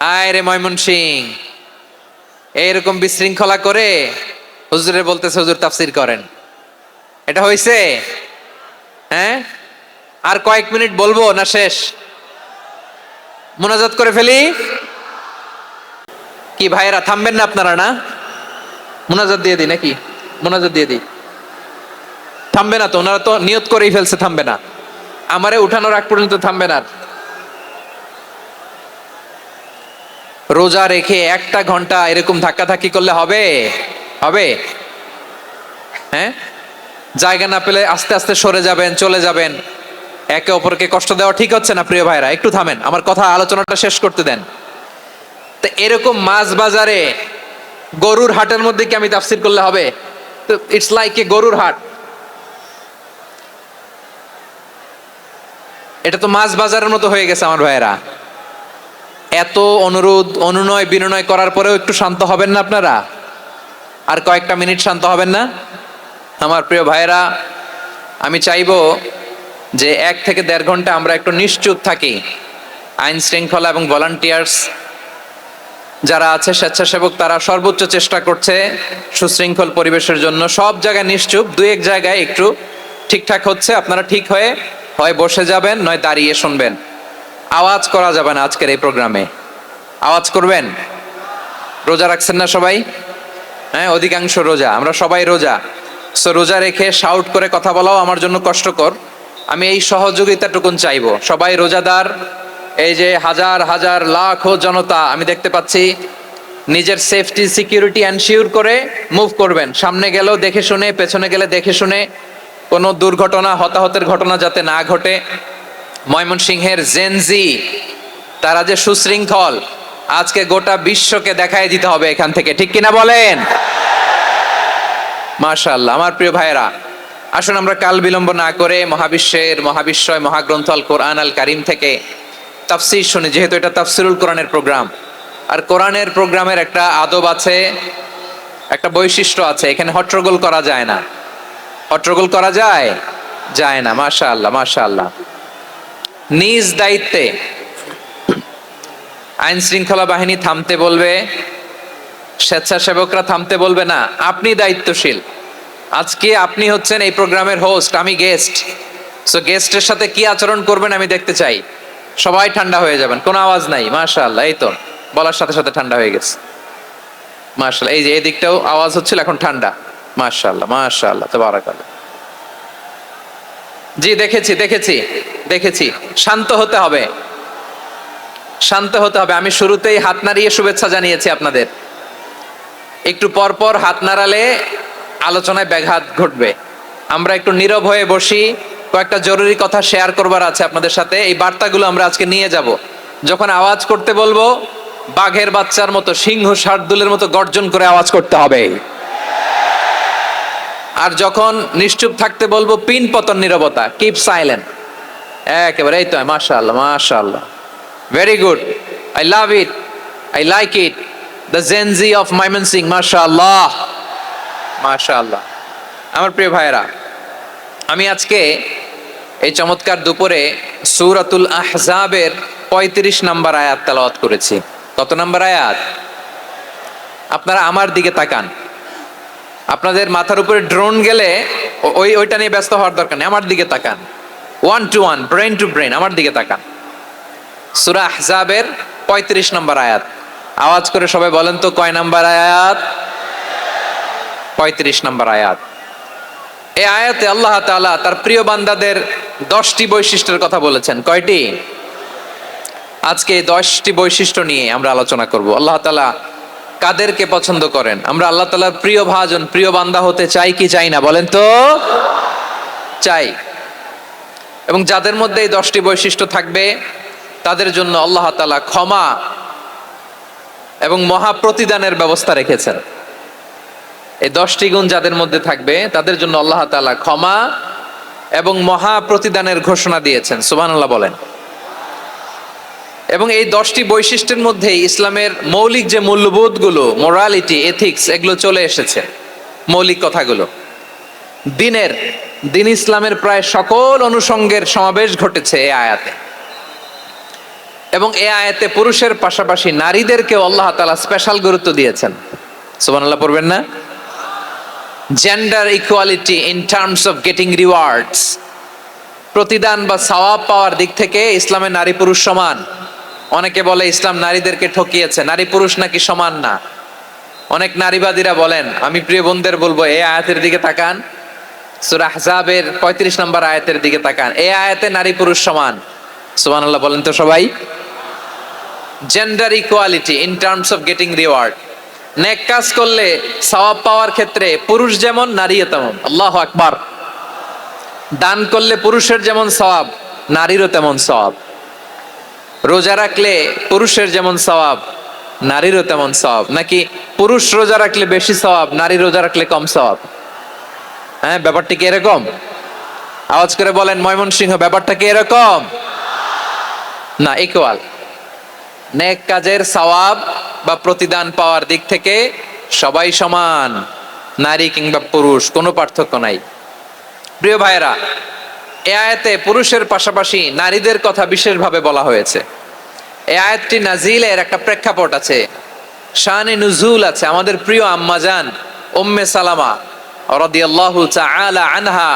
আয় রে ময়মন সিং, এইরকম বিশৃঙ্খলা করে হুজুরে বলতেছে হুজুর তাফসির করেন। এটা হয়েছে হ্যাঁ? আর কয়েক মিনিট বলব না শেষ? মোনাজাত করে ফেলি? কি ভাইয়েরা, থামবেন না আপনারা না? মোনাজাত দিয়ে দিই নাকি? মোনাজাত দিয়ে দিই। থামবে না তো, ওনারা তো নিয়ত করেই ফেলছে, থামবে না। আমারে উঠানোর আগ পর্যন্ত থামবে না আর। রোজা রেখে একটা ঘণ্টা এরকম ধাক্কাধাক্কি করলে হবে? হবে? হ্যাঁ? জায়গা না পেলে আস্তে আস্তে সরে যাবেন, চলে যাবেন। একে অপরকে কষ্ট দেওয়া ঠিক হচ্ছে না, প্রিয় ভাইরা। একটু থামেন, আমার কথা আলোচনাটা শেষ করতে দেন। তো এরকম মাছ বাজারে গরুর হাটের মধ্যে কি আমি তাফসির করলে হবে? তো ইটস লাইক এ গরুর হাট। এটা তো মাছ বাজারের মতো হয়ে গেছে আমার ভাইয়েরা। এত অনুরোধ, অনুনয়, বিনয় করার পরেও একটু শান্ত হবেন না আপনারা? আর কয়েকটা মিনিট শান্ত হবেন না? আমার প্রিয় ভাইয়েরা, আমি চাইব যে এক থেকে দেড় ঘণ্টা আমরা একটু নিশ্চুপ থাকি। আইন শৃঙ্খলা এবং ভলান্টিয়ার্স যারা আছে, স্বেচ্ছাসেবক, তারা সর্বোচ্চ চেষ্টা করছে সুশৃঙ্খল পরিবেশের জন্য। সব জায়গায় নিশ্চুপ, দু এক জায়গায় একটু ঠিকঠাক হচ্ছে। আপনারা ঠিক হয়ে, হয় বসে যাবেন, নয় দাঁড়িয়ে শুনবেন। আওয়াজ করা যাবে না আজকের এই প্রোগ্রামে। আওয়াজ করবেন? রোজা রাখছেন না সবাই? হ্যাঁ অধিকাংশ রোজা। আমরা সবাই রোজা। সো রোজা রেখে শাউট করে কথা বলাও আমার জন্য কষ্টকর। আমি এই সহযোগিতাটুকুন চাইব। সবাই রোজাদার, এই যে হাজার হাজার লাখো জনতা, আমি দেখতে পাচ্ছি, নিজের সেফটি সিকিউরিটি এনশিওর করে মুভ করবেন। সামনে গেলেও দেখে শুনে, পেছনে গেলে দেখে শুনে কোনো দুর্ঘটনা, হতাহতের ঘটনা যাতে না ঘটে। ময়মনসিংহের জেনজি তারা যে সুশৃঙ্খল, আজকে গোটা বিশ্বকে দেখাই দিতে হবে এখান থেকে। ঠিক কিনা বলেন? মাশাআল্লাহ, আমার প্রিয় ভাইয়েরা, আসুন আমরা কাল বিলম্ব না করে মহাবিশ্বের মহাবিশ্বয় মহাগ্রন্থ আল কোরআন আল কারিম থেকে তাফসির শুনি, যেহেতু এটা তাফসিরুল কোরআনের প্রোগ্রাম। আর কোরআনের প্রোগ্রামের একটা আদব আছে, একটা বৈশিষ্ট্য আছে, এখানে হট্টগোল করা যায় না। হট্টগোল করা যায়? যায় না, মাশাআল্লাহ মাশাআল্লাহ। নিজ দায়িত্বে আইন শৃঙ্খলা বাহিনী থামতে বলবে, স্বেচ্ছাসেবকরা থামতে বলবে না, আপনি দায়িত্বশীল। আজকে আপনি হচ্ছেন এই প্রোগ্রামের হোস্ট আমি গেস্ট সো গেস্টের সাথে কি আচরণ করবেন আমি দেখতে চাই। সবাই ঠান্ডা হয়ে যাবেন, কোনো আওয়াজ নাই, মাশাআল্লাহ, এই তো, বলার সাথে সাথে ঠান্ডা হয়ে গেছে। মাশাআল্লাহ, এই যে এই দিকটাও আওয়াজ হচ্ছিল, এখন ঠান্ডা। মাশাআল্লাহ মাশাআল্লাহ, তাবারাকাল্লাহ। জি, দেখেছি দেখেছি দেখেছি। শান্ত হতে হবে। শান্ত হতে হবে। আমি শুরুতেই হাত নাড়িয়ে শুভেচ্ছা জানিয়েছি আপনাদের। একটু পর পর হাত নাড়ালে আলোচনায় ব্যাঘাত ঘটবে। আমরা একটু নীরব হয়ে বসি। কয়েকটা জরুরি কথা শেয়ার করবার আছে আপনাদের সাথে। এই বার্তাগুলো আমরা আজকে নিয়ে যাব। যখন আওয়াজ করতে বলব, বাঘের বাচ্চার মতো সিংহ শার্দুলের মতো গর্জন করে আওয়াজ করতে হবে। আর যখন নিশ্চুপ থাকতে বলব, পিন পতন নীরবতা কিপ সাইলেন্ট একেবারে, এই তো, মাশাআল্লাহ মাশাআল্লাহ। Very good I love it I like it the gen Z of Mymensingh মাশাআল্লাহ। মাশাআল্লাহ। আমার প্রিয় ভাইয়েরা, আমি আজকে এই চমৎকার দুপুরে সূরাতুল আহজাবের পঁয়ত্রিশ নাম্বার আয়াত তেলাওয়াত করেছি। কত নাম্বার আয়াত? আপনারা আমার দিকে তাকান। আপনাদের মাথার উপরে ড্রোন গেলে ওই ওইটা নিয়ে ব্যস্ত হওয়ার দরকার নেই। আমার দিকে তাকান। One two one brain two brain আমার দিকে তাকান। সুরা আহজাবের পঁয়ত্রিশ নম্বর আয়াত। আওয়াজ করে সবাই বলেন তো, কয় নাম্বার আয়াত? পঁয়ত্রিশ নম্বর আয়াত। এই আয়াতে আল্লাহ তাআলা তার প্রিয় বান্দাদের দশটি বৈশিষ্ট্যের কথা বলেছেন। কয়টি? আজকে এই দশটি বৈশিষ্ট্য নিয়ে আমরা আলোচনা করব। আল্লাহ তাআলা কাদেরকে পছন্দ করেন? আমরা আল্লাহ তাআলার প্রিয় ভাজন, প্রিয় বান্দা হতে চাই কি চাই না, বলেন তো? চাই। এবং যাদের মধ্যে এই দশটি বৈশিষ্ট্য থাকবে, তাদের জন্য আল্লাহ তালা ক্ষমা এবং মহা প্রতিদানের ব্যবস্থা রেখেছেন। এই দশটি গুণ যাদের মধ্যে থাকবে, তাদের জন্য আল্লাহ তাআলা ক্ষমা এবং মহা প্রতিদানের ঘোষণা দিয়েছেন। সুবহানাল্লাহ বলেন। এবং এই দশটি বৈশিষ্ট্যের মধ্যে ইসলামের মৌলিক যে মূল্যবোধগুলো মোরালিটি এথিক্স এগুলো চলে এসেছে, মৌলিক কথাগুলো। দিনের, দিন ইসলামের প্রায় সকল অনুষঙ্গের সমাবেশ ঘটেছে এ আয়াতে। এবং এ আয়াতে পুরুষের পাশাপাশি নারীদেরকেও আল্লাহ তাআলা স্পেশাল গুরুত্ব দিয়েছেন। সুবহানাল্লাহ পড়বেন না? Gender equality in terms of getting rewards প্রতিদান বা সওয়াব পাওয়ার দিক থেকে ইসলামে নারী পুরুষ সমান। অনেকে বলে ইসলাম নারীদেরকে ঠকিয়েছে, নারী পুরুষ নাকি সমান না। অনেক নারীবাদীরা বলেন, আমি প্রিয় বোনদের বলব, এই আয়াতের দিকে তাকান। সূরা পঁয়ত্রিশ নম্বর আয়াতের দিকে তাকান। এই আয়াতে নারী পুরুষ সমান। সুবহানাল্লাহ, বলেন তো সবাই। Gender equality in terms of getting reward নেক কাজ করলে সওয়াব পাওয়ার ক্ষেত্রে পুরুষ যেমন, নারীও তেমন। আল্লাহ আকবার। দান করলে পুরুষের যেমন সওয়াব, নারীরও তেমন সওয়াব। রোজা রাখলে পুরুষের যেমন সওয়াব, নারীরও তেমন সওয়াব। নাকি পুরুষ রোজা রাখলে বেশি সওয়াব, নারী রোজা রাখলে কম সওয়াব? হ্যাঁ ব্যাপারটি কি এরকম? আওয়াজ করে বলেন, ময়মনসিংহ, ব্যাপারটা কি এরকম? না ইকুয়াল নেক কাজের সওয়াব বা প্রতিদান পাওয়ার দিক থেকে সবাই সমান, নারী কিংবা পুরুষ, কোনো পার্থক্য নাই। প্রিয় ভাইয়েরা, এ আয়াতে পুরুষের পাশাপাশি নারীদের কথা বিশেষভাবে বলা হয়েছে। এই আয়াতটি নাজিলের একটা প্রেক্ষাপট আছে। শানে নুজুল আছে, আমাদের প্রিয় আম্মাজান উম্মে সালামা রাদিয়াল্লাহু তাআলা আনহা।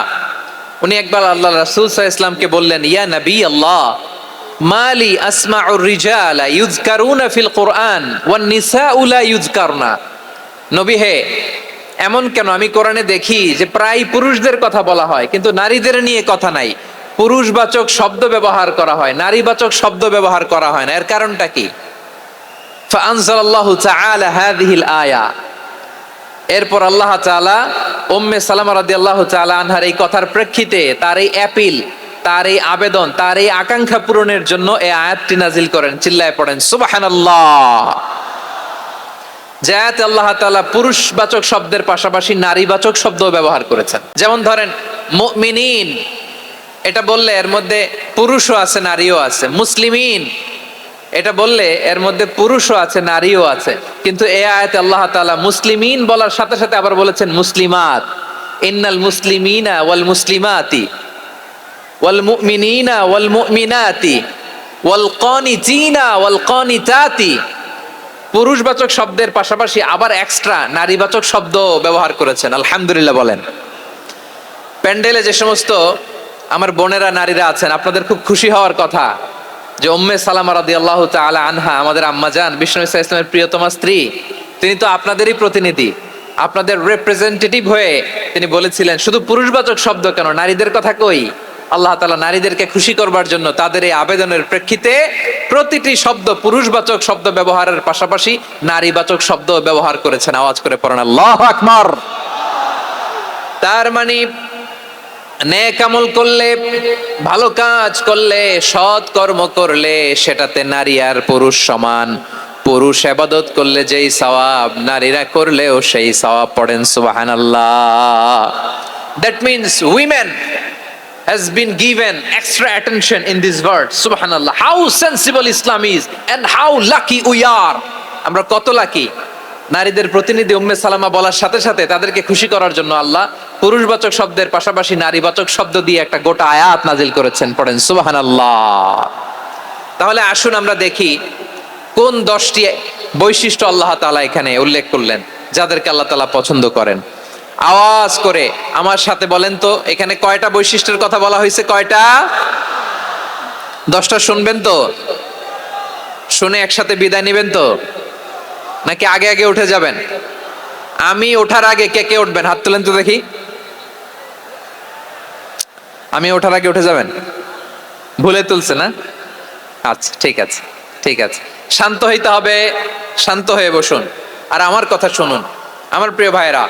উনি একবার আল্লাহ রাসূল সাল্লাল্লাহু ইসলামকে বললেন, ইয়া নবী আল্লাহ মালি আসমাউর রিজালা ইউযকারুনা ফিল কুরআন ওয়ান নিসাউ লা ইউযকারনা। নবী হে, এমন কেন? আমি কোরআনে দেখি যে প্রায় পুরুষদের কথা বলা হয়, কিন্তু নারীদের নিয়ে কথা নাই। পুরুষবাচক শব্দ ব্যবহার করা হয়, নারীবাচক শব্দ ব্যবহার করা হয় না। এর কারণটা কি? আয়া। এরপর আল্লাহ তাআলা উম্মে সালামা আল্লাহ তাআলা আনহার এই কথার প্রেক্ষিতে তার এই অ্যাপিল, তার এই আবেদন, তার এই আকাঙ্ক্ষা পূরণের জন্য এই আয়াতটি নাজিল করেন, চিল্লায় পড়েন, সুবহানাল্লাহ। জায়াতে আল্লাহ তাআলা পুরুষবাচক শব্দের পাশাপাশি নারীবাচক শব্দ ব্যবহার করেছেন। যেমন ধরেন, মুমিনিন এটা বললে এর মধ্যে পুরুষও আছে, নারীও আছে। মুসলিমিন, এটা বললে এর মধ্যে পুরুষও আছে, নারীও আছে। কিন্তু এ আয়াতে আল্লাহ তাআলা মুসলিমিন বলার সাথে সাথে আবার বলেছেন মুসলিমাত। ইন্নাল মুসলিমিনা ওয়াল মুসলিমাতি, ওয়াল মুমিনিনা ওয়াল মুমিনাতি, ওয়াল কানিতিনা ওয়াল কানিতাতি। পুরুষবাচক শব্দের পাশাপাশি আবার এক্সট্রা নারীবাচক শব্দ ব্যবহার করেছেন। আলহামদুলিল্লাহ বলেন। প্যান্ডেলে যে সমস্ত আমার বোনেরা, নারীরা আছেন, আপনাদের খুব খুশি হওয়ার কথা যে উম্মে সালামা রাদিয়াল্লাহু তাআলা আনহা, আমাদের আম্মা জান, বিষ্ণু ইসা ইসলামের প্রিয়তমা স্ত্রী, তিনি তো আপনাদেরই প্রতিনিধি। আপনাদের রিপ্রেজেন্টেটিভ হয়ে তিনি বলেছিলেন, শুধু পুরুষবাচক শব্দ কেন? নারীদের কথা কই? আল্লাহ তালা নারীদেরকে খুশি করবার জন্য তাদের এই আবেদনের প্রেক্ষিতে প্রতিটি শব্দ পুরুষবাচক শব্দ ব্যবহারের পাশাপাশি নারীবাচক শব্দ ব্যবহার করেছেন। আওয়াজ করে পড়েন, আল্লাহ আকবার! তার মানে নেক আমল করলে, ভালো কাজ করলে, সৎ কর্ম করলে সেটাতে নারী আর পুরুষ সমান। পুরুষ আবাদত করলে যেই সওয়াব, নারীরা করলেও সেই সওয়াব পড়েন, সুবহানাল্লাহ। That means women has been given extra attention in this verse subhanallah how sensible islam is and how lucky we are আমরা কত লাকি নারীদের প্রতিনিধি উম্মে সালামা বলার সাথে সাথে তাদেরকে খুশি করার জন্য আল্লাহ পুরুষবাচক শব্দের পাশাপাশি নারীবাচক শব্দ দিয়ে একটা গোটা আয়াত নাজিল করেছেন, পড়েন, সুবহানাল্লাহ। তাহলে আসুন আমরা দেখি কোন দশটি বৈশিষ্ট্য আল্লাহ তাআলা এখানে উল্লেখ করলেন, যাদেরকে আল্লাহ তাআলা পছন্দ করেন। আওয়াজ করে আমার সাথে বলেন তো, এখানে কয়টা বৈশিষ্ট্যের কথা বলা হয়েছে, কয়টা? দশটা শুনবেন তো? শুনে একসাথে বিদায় নেবেন তো? নাকি আগে আগে উঠে যাবেন? আমি ওঠার আগে কে কে উঠবেন? হাত তুলেন তো দেখি। আমি ওঠার আগে উঠে যাবেন? ভুলে তুলছে না? আচ্ছা ঠিক আছে ঠিক আছে। শান্ত হইতে হবে, শান্ত হয়ে বসুন। আর আমার কথা শুনুন। আমার প্রিয় ভাইরা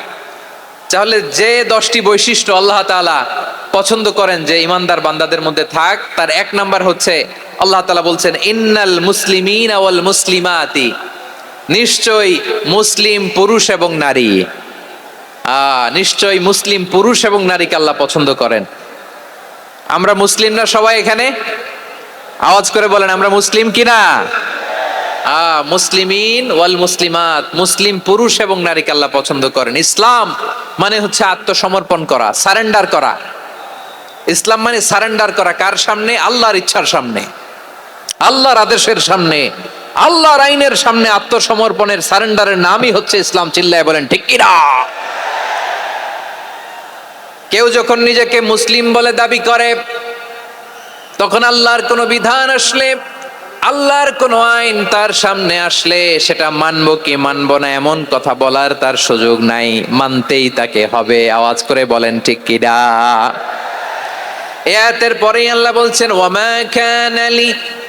তাহলে যে দশটি বৈশিষ্ট্য আল্লাহ তাআলা পছন্দ করেন যে ইমানদার বান্দাদের মধ্যে থাক, তার এক নাম্বার হচ্ছে, আল্লাহ তাআলা বলছেন, ইন্নাল মুসলিমিন ওয়াল মুসলিমাতি। নিশ্চয়ই মুসলিম পুরুষ এবং নারী। আহ নিশ্চয়ই মুসলিম পুরুষ এবং নারীকে আল্লাহ পছন্দ করেন। আমরা মুসলিমরা সবাই এখানে? আওয়াজ করে বলেন, আমরা মুসলিম কিনা? মুসলিমিন ওয়াল মুসলিমাত। মুসলিম পুরুষ এবং নারীকে আল্লাহ পছন্দ করেন। ইসলাম মানে হচ্ছে আত্মসমর্পণ করা, সারেন্ডার করা। ইসলাম মানে সারেন্ডার করা কার সামনে? আল্লাহর ইচ্ছার সামনে। আল্লাহর আদেশের সামনে। আল্লাহর আইনের সামনে আত্মসমর্পণের সারেন্ডারের নামই হচ্ছে ইসলাম চিল্লায় বলেন, ঠিক কিনা? কেউ যখন নিজেকে মুসলিম বলে দাবি করে, তখন আল্লাহর কোনো বিধান আসলে, আল্লাহর কোনো আইন তার সামনে আসলে, সেটা মানব কি মানব না, এমন কথা বলার তার সুযোগ নাই, মানতেই তাকে হবে, আওয়াজ করে বলেন, ঠিক কিনা? এয়াতের পরেই আল্লাহ বলছেন ওয়ামা কানা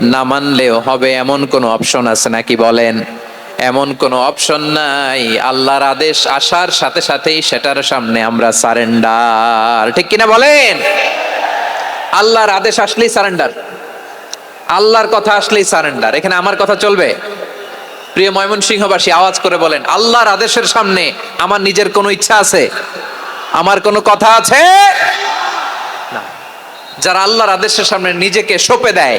না মানলেও হবে এমন কোনো অপশন আছে নাকি বলেন? এমন কোনো অপশন নাই। আল্লাহর আদেশ আসার সাথে সাথেই সেটার সামনে আমরা সারেন্ডার ঠিক কিনা বলেন? আল্লাহর আদেশ আসলেই সারেন্ডার আল্লাহর কথা আসলেই সারেন্ডার এখানে আমার কথা চলবে? প্রিয় ময়মনসিংহবাসী, আওয়াজ করে বলেন, আল্লাহর আদেশের সামনে আমার নিজের কোনো ইচ্ছা আছে? আমার কোনো কথা আছে? না। যারা আল্লাহর আদেশের সামনে নিজেকে সঁপে দেয়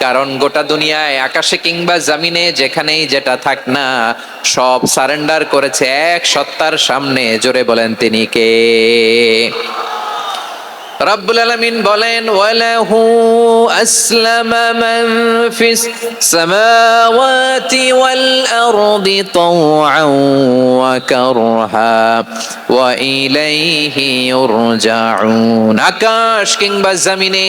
কারণ গোটা দুনিয়ায়, আকাশে কিংবা জামিনে, যেখানেই যেটা থাক না, সব সারেন্ডার করেছে এক সত্তার সামনে। জোরে বলেন তিনি কে? রব্বুল আলামিন বলেন, ওয়ালাহু আসলামা মান ফিস সামাওয়াতি ওয়াল আরদি তাওআন ওয়া কারহা ওয়া ইলাইহি ইউরজাউন। আকাশ কিংবা জমিনে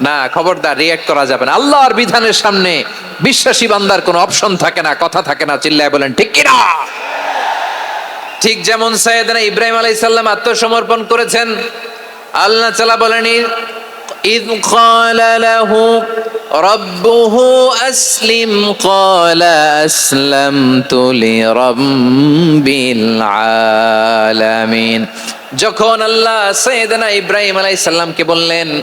না খবরদার রিয়াক্ট করা যাবে না আল্লাহর বিধানের সামনে বিশ্বাসী বান্দার কোনো অপশন থাকে না কথা থাকে না চিল্লায় বলেন ঠিক কিনা ঠিক যেমন সৈয়দনা ইব্রাহিম আলাইসাল্লাম আত্মসমর্পণ করেছেন আল্লাহ তালা বলেন إذ قال له ربه أسلم قال أسلمت لرب العالمين যখন আল্লাহ সৈয়দনা ইব্রাহিম আলাইহিস সালামকে বললেন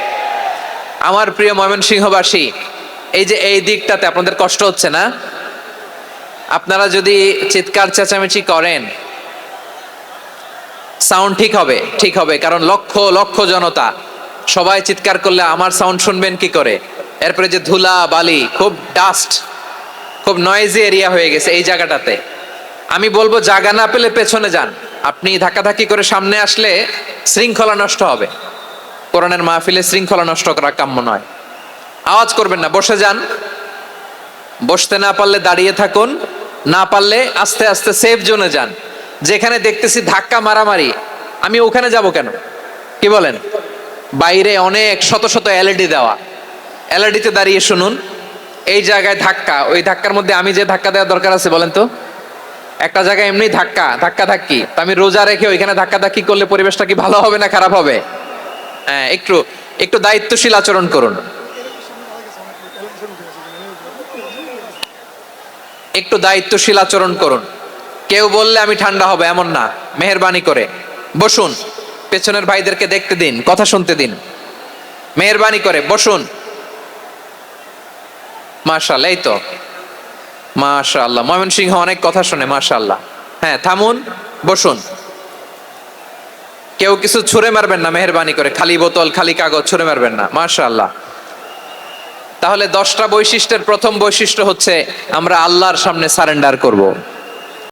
আমার প্রিয় ময়মনসিংহবাসী, এই যে এই দিকটাতে আপনাদের কষ্ট হচ্ছে না? আপনারা যদি চিৎকার চেঁচামেচি করেন সাউন্ড ঠিক হবে ঠিক হবে, কারণ লক্ষ লক্ষ জনতা, সবাই চিৎকার করলে আমার সাউন্ড শুনবেন কি করে? এরপরে যে ধুলা, বালি, খুব ডাস্ট খুব নয়েজি এরিয়া হয়ে গেছে এই জায়গাটাতে। আমি বলব জায়গা না পেলে পেছনে যান। আপনি ধাক্কাধাক্কি করে সামনে আসলে শৃঙ্খলা নষ্ট হবে। কোরআনের মাহফিলে শৃঙ্খলা নষ্ট করা কাম্য নয়। আওয়াজ করবেন না, বসে যান। বসতে না পারলে দাঁড়িয়ে থাকুন, না পারলে আস্তে আস্তে সেফ জোনে যান। যেখানে দেখতেছি ধাক্কা মারামারি, আমি ওখানে যাব কেন? কি বলেন? বাইরে অনেক শত শত এলইডি দেওয়া। এলইডিতে দাঁড়িয়ে শুনুন, এই জায়গায় ধাক্কা, ওই ধাক্কার মধ্যে আমি যে ধাক্কা দেওয়ার দরকার আছে বলেন তো? একটা জায়গায় এমনি ধাক্কা ধাক্কা ধাক্কি, তো আমি রোজা রেখে ওইখানে ধাক্কা ধাক্কি করলে পরিবেশটা কি ভালো হবে না খারাপ হবে? একটু একটু দায়িত্বশীল আচরণ করুন। একটু দায়িত্বশীল আচরণ করুন। কেউ বললে আমি ঠান্ডা হবে, এমন না। মেহরবানি করে। বসুন। পেছনের ভাইদেরকে দেখতে দিন, কথা শুনতে দিন। মেহরবানি করে, বসুন। মাশাল্লাহ এই তো। মাশাল্লাহ ময়মনসিংহ অনেক কথা শুনে মাশাল্লাহ হ্যাঁ থামুন, বসুন। কেউ কিছু ছুঁড়ে মারবেন না, মেহরবানি করে। খালি বোতল, খালি কাগজ, ছুঁড়ে মারবেন না। মাশাল্লাহ তাহলে দশটা বৈশিষ্ট্যের প্রথম বৈশিষ্ট্য হচ্ছে আমরা আল্লাহর সামনে সারেন্ডার করব।